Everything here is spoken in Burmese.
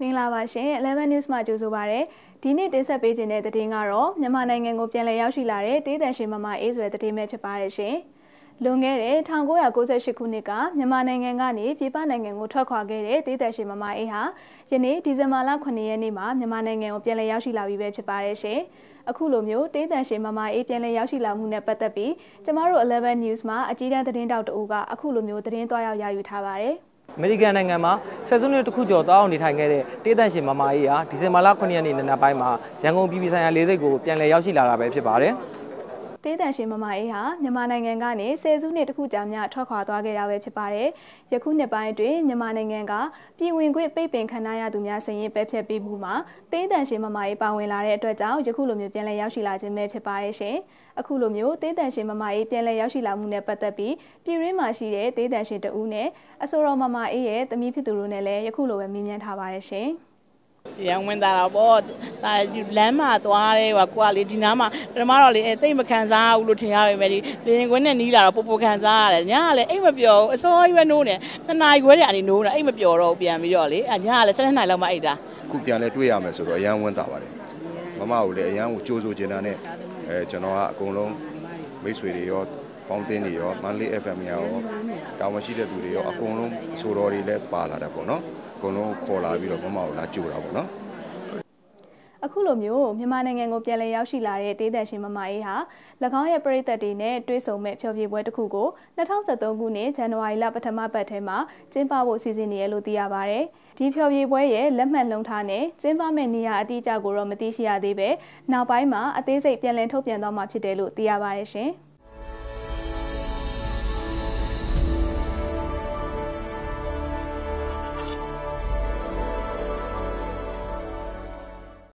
မင်္ဂလာပါရှင်11 news မှာကြိုဆိုပါရစေဒီနေ့တင်ဆက်ပေးခြင်းတဲ့သတင်းကတော့မြန်မာနိုင်ငံကိုပြန်လည်ရောက်ရှိလာတဲ့တေးသန်ရှင်မမအေးဆိုတဲ့သတင်းပဲဖြစ်ပါတယ်ရှင်လွန်ခဲ့တဲ့1998ခုနှစ်ကမြန်မာနိုင်ငံကနေပြည်ပနိုင်ငံကိုထွက်ခွာခဲ့တဲ့တေးသန်ရှင်မမအေးဟာယနေ့ဒီဇင်ဘာလ9ရက်နေ့မှာမြန်မာနိုင်ငံကိုပြန်လည်ရောက်ရှိလာပြီပဲဖြစ်ပါတယ်ရှင်အခုလိုမျိုးတေးသန်ရှင်မမအေးပြန်လည်ရောက်ရှိလာမှုနဲ့ပတ်သက်ပြီးကျမတို့11 news မှာအကြီးတန်းသတင်းတောက်တအူကအခုလိုမျိုးသတင်းသွားရောက်ရယူထားပါတယ် အမေရိကန်နိုင်ငံမှာဆယ်စုနှစ်တစ်ခုကျော်တောင်းအောင်နေထိုင်ခဲ့တဲ့တေးသန့်ရှင်မမကြီးဟာဒီဇင်ဘာလ9ရက်နေ့နံနက်ပိုင်းမှာရန်ကုန်ပြည်ပြည်ဆိုင်ရာလေးစိတ်ကိုပြန်လည်ရောက်ရှိလာတာပဲဖြစ်ပါတယ်။ တေးတန်ရှင်မမအေးဟာမြန်မာနိုင်ငံကနေဆယ်စုနှစ်တခုကြာမြထွက်ခွာသွားခဲ့တာပဲဖြစ်ပါတယ်။ယခုနှစ်ပိုင်းအတွင်းမြန်မာနိုင်ငံကပြည်ဝင်ခွင့်ပိတ်ပင်ခံရသူများစရင်ပဲဖြတ်ပြီးမှုမှာတေးတန်ရှင်မမအေးပါဝင်လာတဲ့အတွက်ကြောင့်ယခုလိုမျိုးပြန်လည်ရောက်ရှိလာခြင်းပဲဖြစ်ပါတယ်ရှင်။အခုလိုမျိုးတေးတန်ရှင်မမအေးပြန်လည်ရောက်ရှိလာမှုနဲ့ပတ်သက်ပြီးပြည်ရင်းမှာရှိတဲ့တေးတန်ရှင်တဦးနဲ့အဆိုတော်မမအေးရဲ့သမီးဖြစ်သူတို့နဲ့လည်းယခုလိုပဲမြင်မြန်ထားပါတယ်ရှင်။ ရန်ဝင်တာတော့ပေါ့ဒါလမ်းမှာသွားတယ်ဟိုကိုကလေဒီနားမှာပထမတော့လေတိတ်မခံစားဘူးလို့ထင်ရပေမဲ့ဒီလေရင်ခွင်းနဲ့နီးလာတော့ပိုပိုခံစားရတယ်ညကလည်းအိတ်မပျော်ဘူးအစောကြီးပဲနိုးနေနှစ်နာရီခွဲတည်းအနေနိုးတာအိတ်မပျော်တော့ပြန်ပြီးတော့လေအညကလည်း7နှစ်လောက်မှအိတ်တာခုပြန်လဲတွေ့ရမယ်ဆိုတော့အရန်ဝင်တာပါတယ်မမကိုလည်းအရန်ကိုကြိုးဆိုချင်တာနဲ့အဲကျွန်တော်ကအကုန်လုံးမိတ်ဆွေတွေရော ပေါင်းတင်းတွေရောမန္တလေး FM ရောတာဝန်ရှိတဲ့သူတွေရောအကုန်လုံးအဆိုတော်တွေလည်းပါလာတာပေါ့နော်အကုန်လုံးခေါ်လာပြီးတော့မမကိုလာကြိုတာပေါ့နော်အခုလိုမျိုးမြန်မာနိုင်ငံကိုပြန်လည်ရောက်ရှိလာတဲ့ဒေသရှင်မမအေးဟာ၎င်းရဲ့ပြည်သက်တွေနဲ့တွေ့ဆုံမဲ့ဖျော်ဖြေပွဲတစ်ခုကို2023ခုနှစ်ဇန်နဝါရီလပထမပတ်ထဲမှာကျင်းပဖို့စီစဉ်နေရလို့သိရပါဗျ။ဒီဖျော်ဖြေပွဲရဲ့လက်မှတ်လုံထားနဲ့ကျင်းပမဲ့နေရာအတိအကျကိုတော့မသိရှိရသေးပဲနောက်ပိုင်းမှာအသေးစိတ်ပြန်လည်ထုတ်ပြန်သွားမှာဖြစ်တယ်လို့သိရပါတယ်ရှင်။